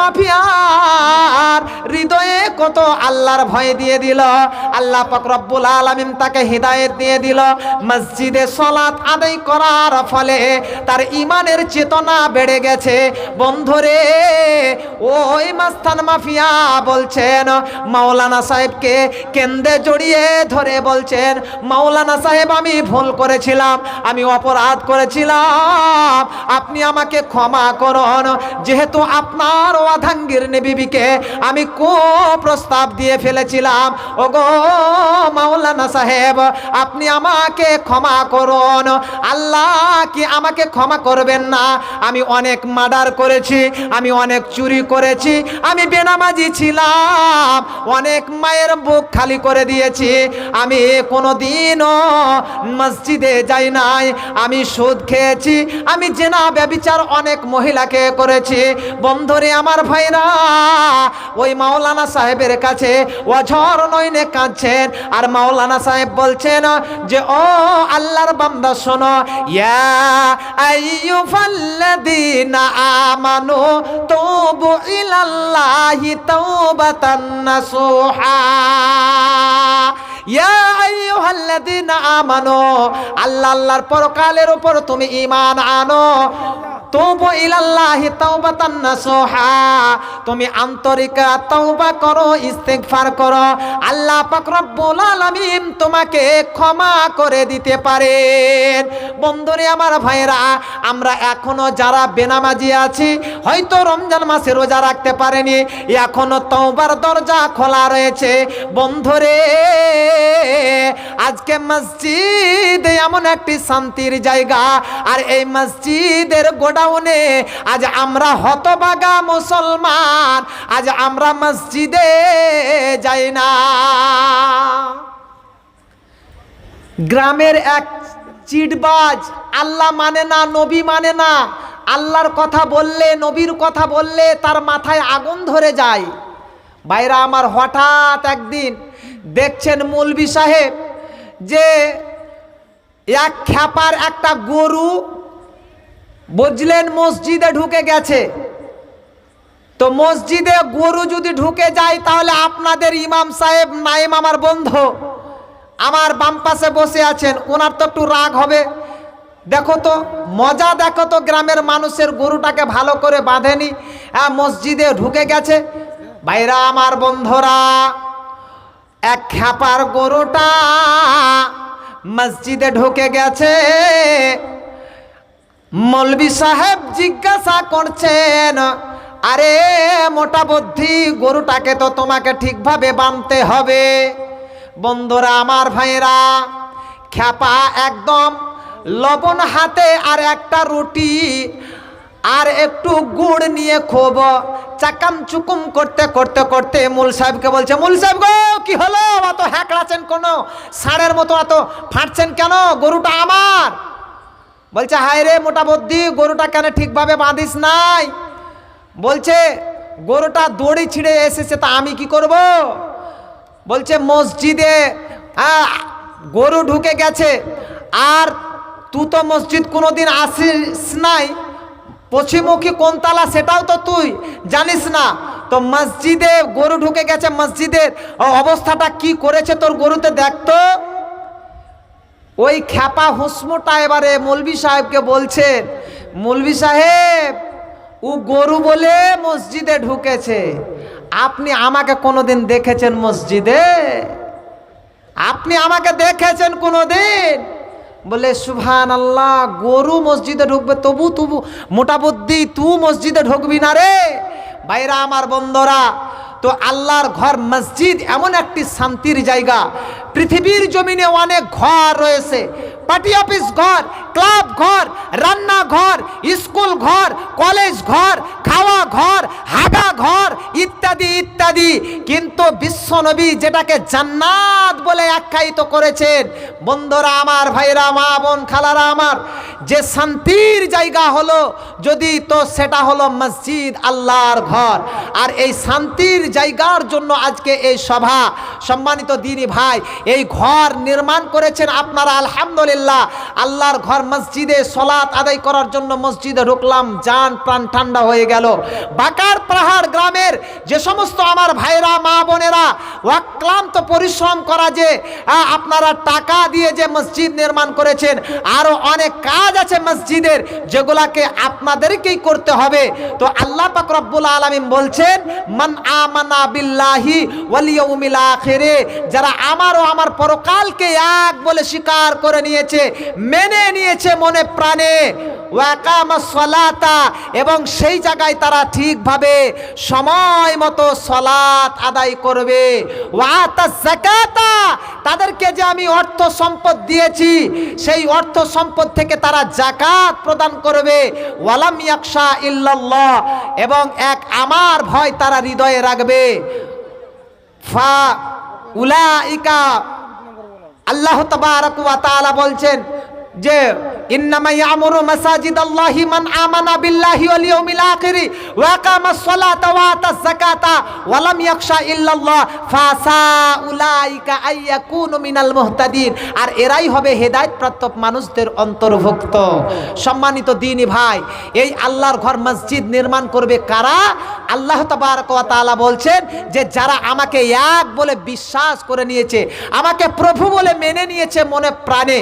মাফিয়ার। হৃদয়ে কত আল্লাহর ভয় দিয়ে দিল। আল্লাহ রব্বুল আলামিন তাকে হিদায়েত দিয়ে দিল। মসজিদে সলাৎ আদায় করার ফলে তার ইমানের চেতনা বেড়ে গেছে। বন্ধুরে, ওই মাস্তান মাফিয়া বলছেন, মাওলানা সাহেবকে কেন্দ্রে জড়িয়ে ধরে বলছেন, মাওলানা সাহেব, আমি ভুল করেছিলাম, আমি অপরাধ করেছিলাম। আপনি আমাকে ক্ষমা করুন। যেহেতু আপনার অধাঙ্গির বিবিকে আমি কো প্রস্তাব দিয়ে ফেলেছিলাম। ওগো মাওলানা সাহেব, আপনি আমাকে ক্ষমা করুন। আল্লাহ কি আমাকে ক্ষমা করবেন না? আমি অনেক মার্ডার করেছি, আমি অনেক চুরি করেছি, আমি বেনামাজি ছিলাম, অনেক মায়ের বুক খালি করে দিয়েছি। আমি কোনো দিনও মসজিদে যাই নাই, আমি সুদ খেয়েছি, আমি জেনা ব্যবিচার অনেক মহিলাকে করেছি। বন্ধুরে আমার ভাইরা, ওই মাওলানা সাহেবের কাছে অঝর নয়নে কাঁদছেন, আর মাওলানা সাহেব বলছেন যে, ও আল্লাহর বান্দা, শোনো, ইয়া আইয়ুহাল্লাযীনা আমানু তুবু ইলাল্লাহি তাওবাতান নাসুহা। আল্লাহ, আল্লাহর পরকালের উপর তুমি ইমান আনো। তৌবু ইলাল্লাহি তাওবাতান নাসুহা। তুমি আন্তরিকা তওবা করো, ইস্তেগফার করো। আল্লাহ পাক রব্বুল আলামিন তোমাকে ক্ষমা করে দিতে পারেন। বন্ধুরে আমার ভাইরা আমরা এখনও যারা বেনামাজি আছি, হয়তো রমজান মাসে রোজা রাখতে পারেনি, এখনও তওবার দরজা খোলা রয়েছে। বন্ধুরে, আজকে মসজিদ এমন একটি শান্তির জায়গা, আর এই মসজিদের গোডাউনে আজ আমরা হতবাগা মুসলমান, আজ আমরা মসজিদে যাই না। গ্রামের এক চিটবাজ, আল্লাহ মানে না, নবী মানে না, আল্লাহর কথা বললে, নবীর কথা বললে তার মাথায় আগুন ধরে যায়। বাইরা আমার হঠাৎ একদিন দেখছেন মৌলবি সাহেব যে এক খ্যাপার একটা গরু বুঝলেন মসজিদে ঢুকে গেছে। তো মসজিদে গরু যদি ঢুকে যায়, তাহলে আপনাদের ইমাম সাহেব, নাইম আমার বন্ধু, আমার বাম পাশে বসে আছেন, ওনার তো একটু রাগ হবে। দেখো তো, মজা দেখো তো, গ্রামের মানুষের গরুটাকে ভালো করে বাঁধেনি। হ্যাঁ মসজিদে ঢুকে গেছে। ভাইরা আমার বন্ধুরা, এক খ্যাপার গরুটা মসজিদে ঢুকে গেছে। মৌলবি সাহেব জিজ্ঞাসা করছেন, আরে, মোটা বুদ্ধি, গরুটাকে তো তোমাকে ঠিকভাবে বানতে হবে। বন্ধুরা, আমার ভাইরা খ্যাপা একদম, লবণ হাতে আর একটা রুটি আর একটু গুড় নিয়ে খুব। চাকাম চুকুম করতে করতে করতে মূল সাহেবকে বলছে, মূল সাহেব গো, কি হলো? অত হ্যাকড়াচ্ছেন কোনো? ষাঁড়ের মতো অত ফাটছেন কেন? গরুটা আমার বলছে, হায় রে মোটা বুদ্ধি, গরুটা কেন ঠিকভাবে বাঁধিস নাই? বলছে, গরুটা দড়ি ছিঁড়ে এসেছে, তা আমি কি করব? বলছে, মসজিদে গরু ঢুকে গেছে, আর তুই তো মসজিদ কোনোদিন আসিস নাই। পশ্চিমমুখী কোন তালা সেটাও তো তুই জানিস না। তো মসজিদে গরু ঢুকে গেছে মসজিদের, অবস্থাটা কি করেছে তোর গরুতে দেখতো ওই খ্যাপা হুসমুটা এবারে মৌলবি সাহেবকে বলছেন মৌলবি সাহেব, ও গরু বলে মসজিদে ঢুকেছে। আপনি আমাকে কোনোদিন দেখেছেন মসজিদে? আপনি আমাকে দেখেছেন কোনোদিন? বলে সুভান আল্লাহ গরু মসজিদে ঢুকবে, তবু তবু মোটা বুদ্ধি, তুই মসজিদে ঢুকবি না রে। বাইরা আমার বন্ধরা তো আল্লাহর ঘর মসজিদ এমন একটি শান্তির জায়গা। পৃথিবীর জমিনে অনেক ঘর রয়েছে। পার্টি অফিস ঘর, ক্লাব ঘর, রান্না ঘর, স্কুল ঘর, কলেজ ঘর, খাওয়া ঘর হাগা ঘর, ইত্যাদি ইত্যাদি। কিন্তু বিশ্বনবী যেটাকে জান্নাত বলে আখ্যায়িত করেছেন, বন্ধুরা আমার, ভাইরা, মা বোন, খালারা আমার যে শান্তির জায়গা হলো, যদি তো সেটা হলো মসজিদ, আল্লাহর ঘর। আর এই শান্তির জায়গার জন্য আজকে এই সভা, সম্মানিত দিনী ভাই, এই ঘর নির্মাণ করেছেন আপনারা, আলহামদুলিল্লাহ। আল্লাহর ঘর মসজিদে সলাৎ আদায় করার জন্য মসজিদে ঢুকলাম, যান প্রাণ ঠান্ডা হয়ে গেল। বাকার পাহাড় গ্রামের যে সমস্ত আমার ভাইরা, মা বোনেরা, অক্লান্ত পরিশ্রম করা যে আপনারা টাকা দিয়ে যে মসজিদ নির্মাণ করেছেন আরও অনেক কাজ আছে মসজিদের, যেগুলাকে আপনাদেরকেই করতে হবে। তো আল্লাহ পাক রব্বুল আলামিন বলছেন, মান আমানা বিল্লাহি ওয়াল ইয়াউমিল যারা আমার ও আমার পরকালকে এক বলে স্বীকার করে নিয়েছে, মেনে নিয়েছে মনে প্রাণে সলাতা, এবং সেই জায়গায় তারা ঠিকভাবে সময় মতো সলাত আদায় করবে। তাদেরকে যে আমি অর্থ সম্পদ দিয়েছি, সেই অর্থ সম্পদ থেকে তারা জাকাত প্রদান করবে। ওয়ালাম ইয়াকশা ইল্লাল্লাহ, এবং এক আমার ভয় তারা হৃদয়ে রাখবে। ফা উলাইকা, আল্লাহ তাবারাক বলছেন যে ইন্নামা ইয়ামুরু মাসাজিদাল্লাহি মান আমানা বিল্লাহি ওয়াল ইয়াউমিল আখির, ওয়া আকামাস সালাতা ওয়া আতাজ যাকাতা, ওয়া লাম ইয়াখশা ইল্লাল্লাহ ফাসা উলাইকা আইয়াকুনু মিনাল মুহতাদিন। আর এরাই হবে হেদায়েত প্রাপ্ত মানুষদের অন্তর্ভুক্ত। সম্মানিত দিনী ভাই, এই আল্লাহর ঘর মসজিদ নির্মাণ করবে কারা? আল্লাহ তাবারক ওয়া তাআলা বলছেন যে যারা আমাকে এক বলে বিশ্বাস করে নিয়েছে, আমাকে প্রভু বলে মেনে নিয়েছে মনে প্রাণে।